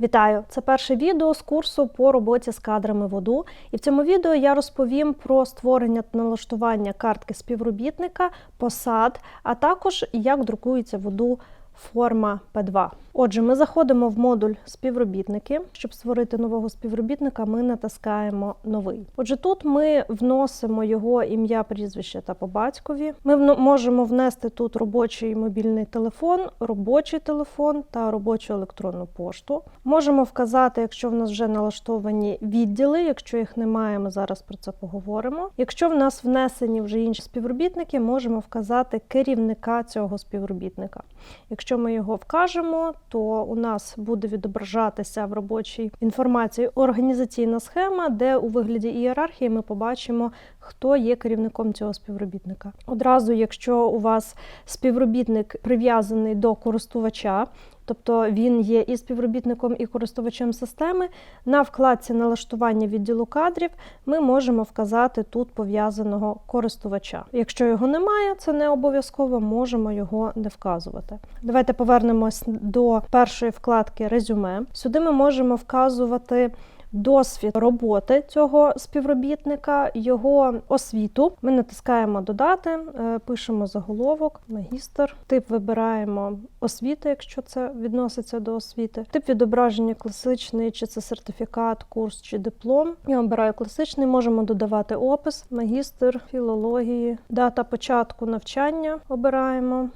Вітаю! Це перше відео з курсу по роботі з кадрами в ОДУ. І в цьому відео я розповім про створення та налаштування картки співробітника, посад, а також як друкується в ОДУ форма П2. Отже, ми заходимо в модуль співробітники. Щоб створити нового співробітника, ми натискаємо новий. Отже, тут ми вносимо його ім'я, прізвище та по батькові. Ми можемо внести тут робочий мобільний телефон, робочий телефон та робочу електронну пошту. Можемо вказати, якщо в нас вже налаштовані відділи. Якщо їх немає, ми зараз про це поговоримо. Якщо в нас внесені вже інші співробітники, можемо вказати керівника цього співробітника. Якщо ми його вкажемо, то у нас буде відображатися в робочій інформації організаційна схема, де у вигляді ієрархії ми побачимо, хто є керівником цього співробітника. Одразу, якщо у вас співробітник прив'язаний до користувача, Тобто він є і співробітником, і користувачем системи. На вкладці налаштування відділу кадрів ми можемо вказати тут пов'язаного користувача. Якщо його немає, це не обов'язково, можемо його не вказувати. Давайте повернемось до першої вкладки резюме. Сюди ми можемо вказувати. Досвід роботи цього співробітника, його освіту. Ми натискаємо додати, е, пишемо заголовок, магістр. Тип вибираємо освіта, якщо це відноситься до освіти. Тип відображення класичний, чи це сертифікат, курс чи диплом. Я обираю класичний, можемо додавати опис, магістр філології, дата початку навчання обираємо.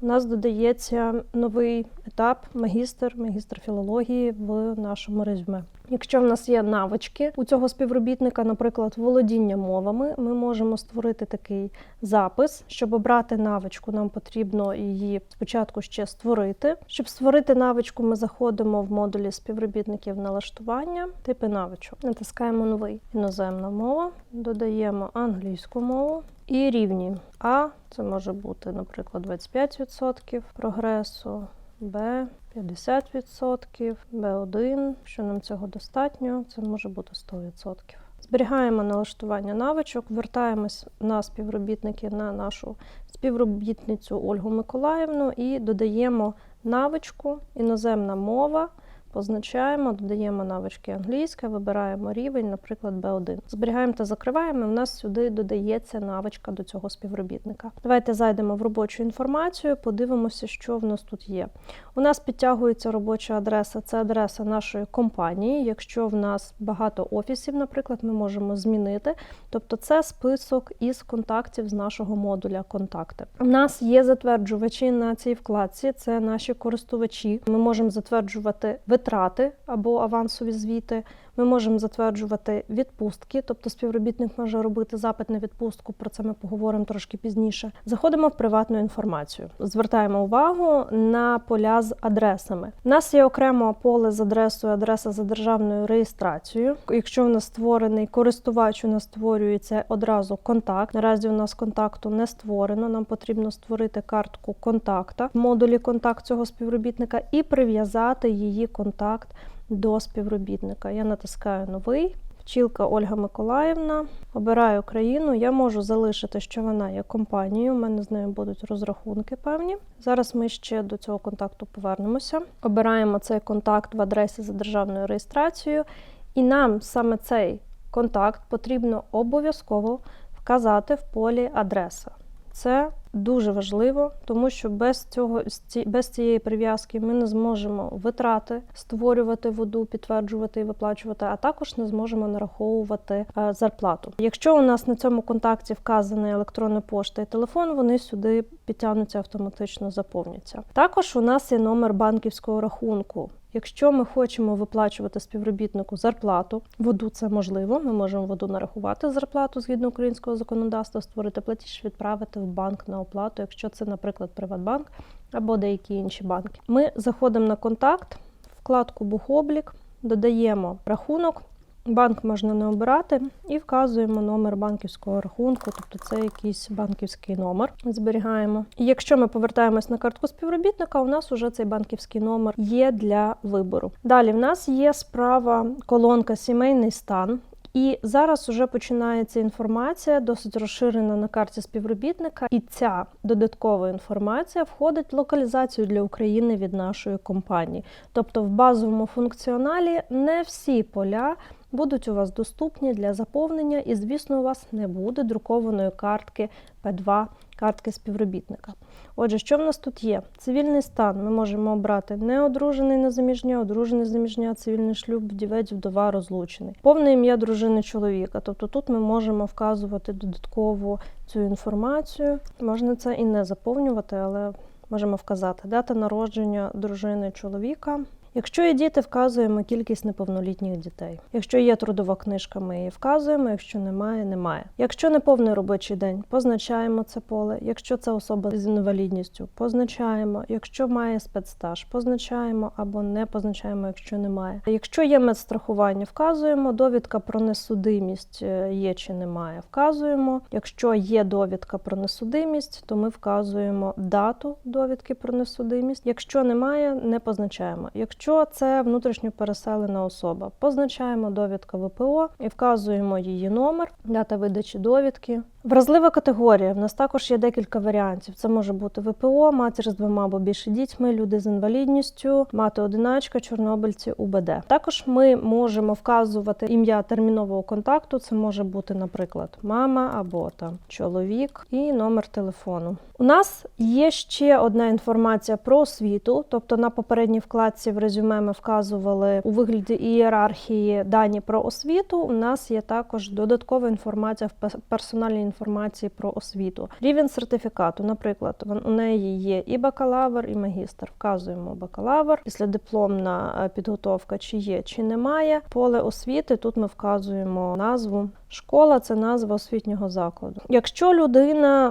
У нас додається новий етап магістр, магістр філології в нашому резюме. Якщо в нас є навички у цього співробітника, наприклад, володіння мовами, ми можемо створити такий запис. Щоб обрати навичку, нам потрібно її спочатку ще створити. Щоб створити навичку, ми заходимо в модулі співробітників налаштування, типи навичок. Натискаємо новий іноземна мова, додаємо англійську мову. І рівні А це може бути, наприклад, 25% прогресу, Б 50%, B1, що нам цього достатньо, це може бути 100%. Зберігаємо налаштування навичок, вертаємось на співробітники на нашу співробітницю Ольгу Миколаївну і додаємо навичку іноземна мова. Позначаємо, додаємо навички англійська, вибираємо рівень, наприклад, B1. Зберігаємо та закриваємо. і У нас сюди додається навичка до цього співробітника. Давайте зайдемо в робочу інформацію, подивимося, що в нас тут є. У нас підтягується робоча адреса, це адреса нашої компанії. Якщо в нас багато офісів, наприклад, ми можемо змінити. Тобто це список із контактів з нашого модуля контакти. У нас є затверджувачі на цій вкладці, це наші користувачі. Ми можемо затверджувати витрати або авансові звіти. Ми можемо затверджувати відпустки, тобто співробітник може робити запит на відпустку. Про це ми поговоримо трошки пізніше. Заходимо в приватну інформацію. Звертаємо увагу на поля з адресами. У нас є окремо поле з адресою, адреса за державною реєстрацією. Якщо в нас створений користувач, у нас створюється одразу контакт. Наразі у нас контакту не створено. Нам потрібно створити картку контакта в модулі контакт цього співробітника і прив'язати її контакт до співробітника. Я натискаю новий. Вчілка Ольга Миколаївна. Обираю країну. Я можу залишити, що вона є компанією. У мене з нею будуть розрахунки певні. Зараз ми ще до цього контакту повернемося. Обираємо цей контакт в адресі за державною реєстрацією, і нам саме цей контакт потрібно обов'язково вказати в полі адреса. Це дуже важливо, тому що без цього без цієї прив'язки ми не зможемо витрати створювати воду, підтверджувати і виплачувати, а також не зможемо нараховувати е, зарплату. Якщо у нас на цьому контакті вказана електронна пошта і телефон, вони сюди підтягнуться автоматично, заповняться. Також у нас є номер банківського рахунку. Якщо ми хочемо виплачувати співробітнику зарплату, воду це можливо. Ми можемо воду нарахувати зарплату згідно українського законодавства, створити платіж, відправити в банк на оплату, якщо це, наприклад, Приватбанк або деякі інші банки. Ми заходимо на контакт, вкладку Бухоблік, додаємо рахунок. Банк можна не обирати і вказуємо номер банківського рахунку, тобто це якийсь банківський номер. Зберігаємо. І якщо ми повертаємось на картку співробітника, у нас вже цей банківський номер є для вибору. Далі в нас є справа колонка Сімейний стан. І зараз вже починається інформація, досить розширена на карті співробітника, і ця додаткова інформація входить в локалізацію для України від нашої компанії. Тобто в базовому функціоналі не всі поля будуть у вас доступні для заповнення, і, звісно, у вас не буде друкованої картки П2, картки співробітника. Отже, що в нас тут є? Цивільний стан. Ми можемо обрати неодружений незаміжня, одружений заміжня, цивільний шлюб, вдівець, вдова, розлучений. Повне ім'я дружини чоловіка. Тобто тут ми можемо вказувати додатково цю інформацію. Можна це і не заповнювати, але можемо вказати дата народження дружини чоловіка. Якщо є діти, вказуємо кількість неповнолітніх дітей. Якщо є трудова книжка, ми її вказуємо. Якщо немає, немає. Якщо не повний робочий день, позначаємо це поле. Якщо це особа з інвалідністю, позначаємо. Якщо має спецстаж, позначаємо або не позначаємо, якщо немає. Якщо є медстрахування, вказуємо. Довідка про несудимість е, є чи немає. Вказуємо. Якщо є довідка про несудимість, то ми вказуємо дату довідки про несудимість. Якщо немає, не позначаємо. Це внутрішньо переселена особа, позначаємо довідка ВПО і вказуємо її номер, дата видачі довідки. Вразлива категорія. В нас також є декілька варіантів. Це може бути ВПО, матір з двома або більше дітьми, люди з інвалідністю, мати одиначка, чорнобильці, УБД. Також ми можемо вказувати ім'я термінового контакту. Це може бути, наприклад, мама або там чоловік і номер телефону. У нас є ще одна інформація про освіту, тобто на попередній вкладці в резюме ми вказували у вигляді ієрархії дані про освіту. У нас є також додаткова інформація в пе- персональній інформації про освіту. Рівень сертифікату, наприклад, у неї є і бакалавр, і магістр. Вказуємо бакалавр, після дипломна е, підготовка, чи є, чи немає. Поле освіти тут ми вказуємо назву. Школа це назва освітнього закладу. Якщо людина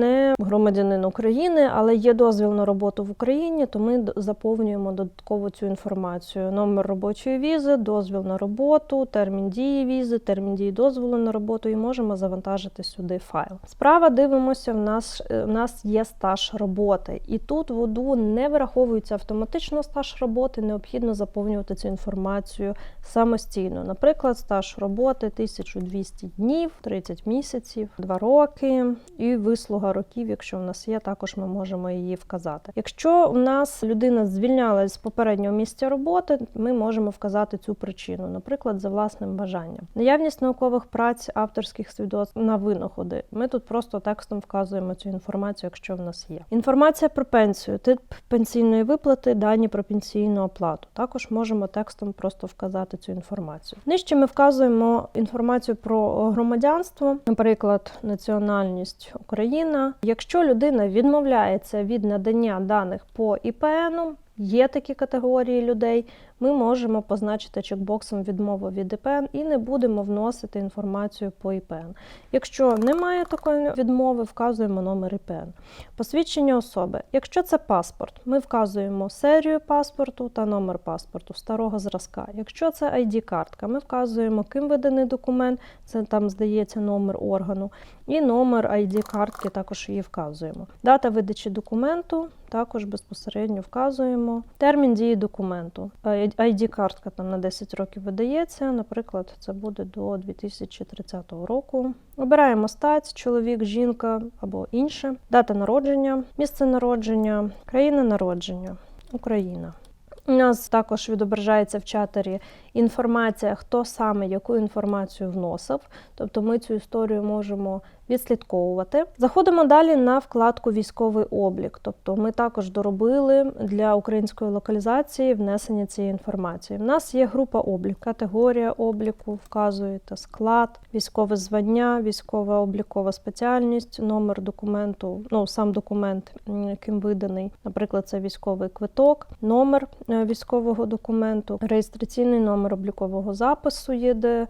не громадянин України, але є дозвіл на роботу в Україні, то ми заповнюємо додатково цю інформацію: номер робочої візи, дозвіл на роботу, термін дії візи, термін дії дозволу на роботу, і можемо завантажити сюди файл. Справа дивимося, в нас е, в нас є стаж роботи, і тут в ОДУ не вираховується автоматично стаж роботи. Необхідно заповнювати цю інформацію самостійно. Наприклад, стаж роботи 1200 днів, 30 місяців, 2 роки і вислуга років, якщо в нас є, також ми можемо її вказати. Якщо у нас людина звільнялась з попереднього місця роботи, ми можемо вказати цю причину, наприклад, за власним бажанням. Наявність наукових праць, авторських свідоцтв на винаходи. Ми тут просто текстом вказуємо цю інформацію, якщо в нас є. Інформація про пенсію, тип пенсійної виплати, дані про пенсійну оплату. Також можемо текстом просто вказати цю інформацію. Нижче ми вказуємо інформацію про громадянство, наприклад, національність Україна. Якщо людина відмовляється від надання даних по ІПН, Є такі категорії людей, ми можемо позначити чекбоксом відмову від ІПН і не будемо вносити інформацію по ІПН. Якщо немає такої відмови, вказуємо номер ІПН. Посвідчення особи. Якщо це паспорт, ми вказуємо серію паспорту та номер паспорту старого зразка. Якщо це ID-картка, ми вказуємо, ким виданий документ, це там здається номер органу, і номер ID-картки також її вказуємо. Дата видачі документу також безпосередньо вказуємо. Термін дії документу. ID-картка там на 10 років видається, наприклад, це буде до 2030 року. Обираємо стать, чоловік, жінка або інше, дата народження, місце народження, країна народження, Україна. У нас також відображається в чатері інформація, хто саме яку інформацію вносив. Тобто ми цю історію можемо відслідковувати. Заходимо далі на вкладку Військовий облік. Тобто ми також доробили для української локалізації внесення цієї інформації. У нас є група облік, категорія обліку, вказуєте склад, військове звання, військова облікова спеціальність, номер документу, ну сам документ, яким виданий, наприклад, це військовий квиток, номер е, військового документу, реєстраційний номер облікового запису ЄД.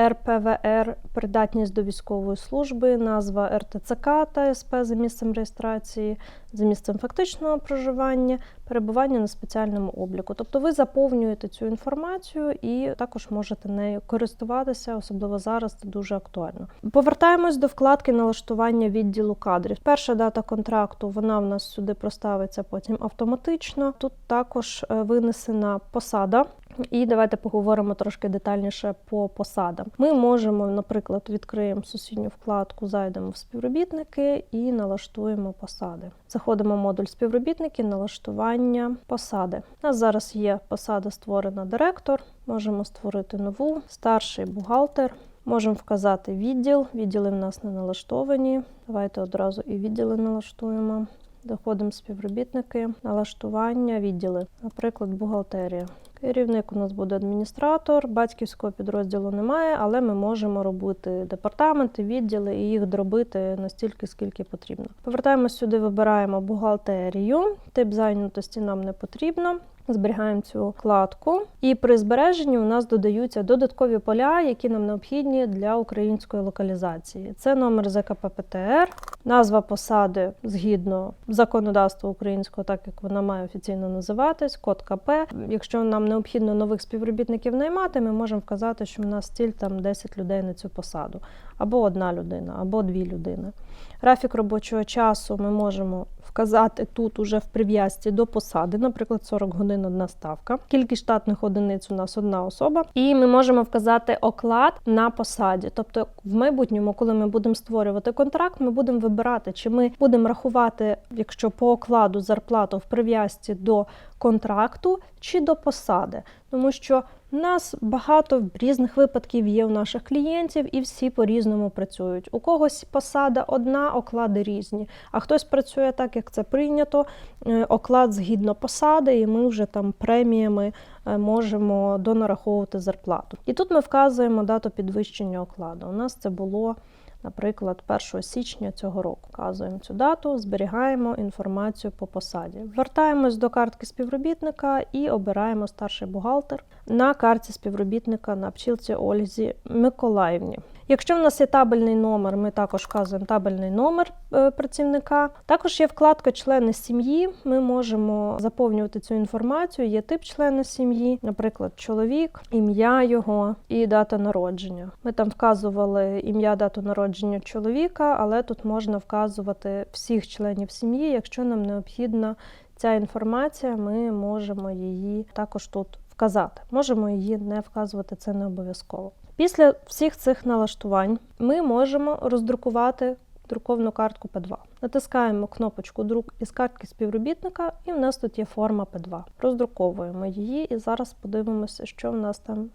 РПВР, придатність до військової служби, назва РТЦК та СП за місцем реєстрації, за місцем фактичного проживання, перебування на спеціальному обліку. Тобто ви заповнюєте цю інформацію і також можете нею користуватися, особливо зараз це дуже актуально. Повертаємось до вкладки налаштування відділу кадрів. Перша дата контракту вона в нас сюди проставиться потім автоматично. Тут також е, винесена посада. І давайте поговоримо трошки детальніше по посадам. Ми можемо, наприклад, відкриємо сусідню вкладку, зайдемо в співробітники і налаштуємо посади. Заходимо в модуль співробітники, налаштування посади. У нас зараз є посада створена директор. Можемо створити нову, старший бухгалтер. Можемо вказати відділ. Відділи в нас не налаштовані. Давайте одразу і відділи налаштуємо. Доходимо співробітники, налаштування, відділи, наприклад, бухгалтерія. Керівник у нас буде адміністратор, батьківського підрозділу немає, але ми можемо робити департаменти, відділи і їх дробити настільки, скільки потрібно. Повертаємось сюди, вибираємо бухгалтерію. Тип зайнятості нам не потрібно. Зберігаємо цю вкладку, і при збереженні у нас додаються додаткові поля, які нам необхідні для української локалізації. Це номер ЗКППТР, назва посади згідно законодавства українського, так як вона має офіційно називатись, код КП. Якщо нам необхідно нових співробітників наймати, ми можемо вказати, що в нас стіль там 10 людей на цю посаду, або одна людина, або дві людини. Графік робочого часу ми можемо вказати тут уже в прив'язці до посади, наприклад, 40 годин одна ставка. Кількість штатних одиниць у нас одна особа, і ми можемо вказати оклад на посаді. Тобто, в майбутньому, коли ми будемо створювати контракт, ми будемо вибирати, чи ми будемо рахувати, якщо по окладу зарплату в прив'язці до контракту чи до посади, тому що у нас багато різних випадків є у наших клієнтів, і всі по-різному працюють. У когось посада одна, оклади різні, а хтось працює так, як це прийнято. е, Оклад згідно посади, і ми вже там преміями е, можемо донараховувати зарплату. І тут ми вказуємо дату підвищення окладу. У нас це було. Наприклад, 1 січня цього року вказуємо цю дату, зберігаємо інформацію по посаді. Вертаємось до картки співробітника і обираємо старший бухгалтер на карті співробітника на пчілці Ользі Миколаївні. Якщо в нас є табельний номер, ми також вказуємо табельний номер е, працівника. Також є вкладка члени сім'ї. Ми можемо заповнювати цю інформацію. Є тип члена сім'ї, наприклад, чоловік, ім'я його і дата народження. Ми там вказували ім'я, дату народження чоловіка, але тут можна вказувати всіх членів сім'ї. Якщо нам необхідна ця інформація, ми можемо її також тут вказати. Можемо її не вказувати, це не обов'язково. Після всіх цих налаштувань ми можемо роздрукувати друковану картку П2. Натискаємо кнопочку Друк із картки співробітника, і в нас тут є форма П2. Роздруковуємо її і зараз подивимося, що в нас там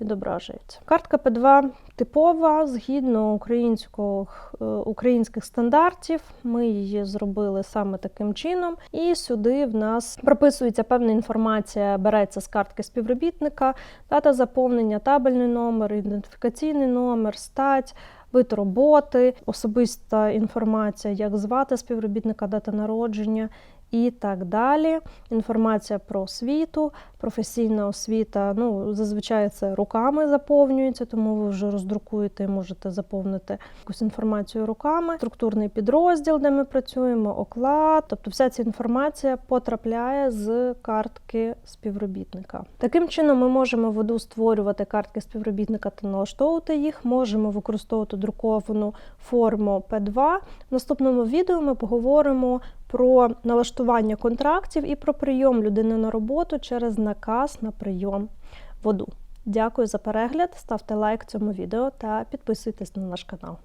відображується. Картка П2 типова згідно е, українських стандартів. Ми її зробили саме таким чином. І сюди в нас прописується певна інформація, береться з картки співробітника, дата заповнення, табельний номер, ідентифікаційний номер, стать. Вид роботи, особиста інформація, як звати співробітника, дата народження і так далі. Інформація про освіту, професійна освіта. Ну, зазвичай це руками заповнюється, тому ви вже роздрукуєте і можете заповнити якусь інформацію руками. Структурний підрозділ, де ми працюємо, оклад. Тобто, вся ця інформація потрапляє з картки співробітника. Таким чином, ми можемо в воду створювати картки співробітника та налаштовувати їх. Можемо використовувати друковану форму P2. В наступному відео ми поговоримо про налаштування контрактів і про прийом людини на роботу через наказ на прийом воду. Дякую за перегляд, ставте лайк цьому відео та підписуйтесь на наш канал.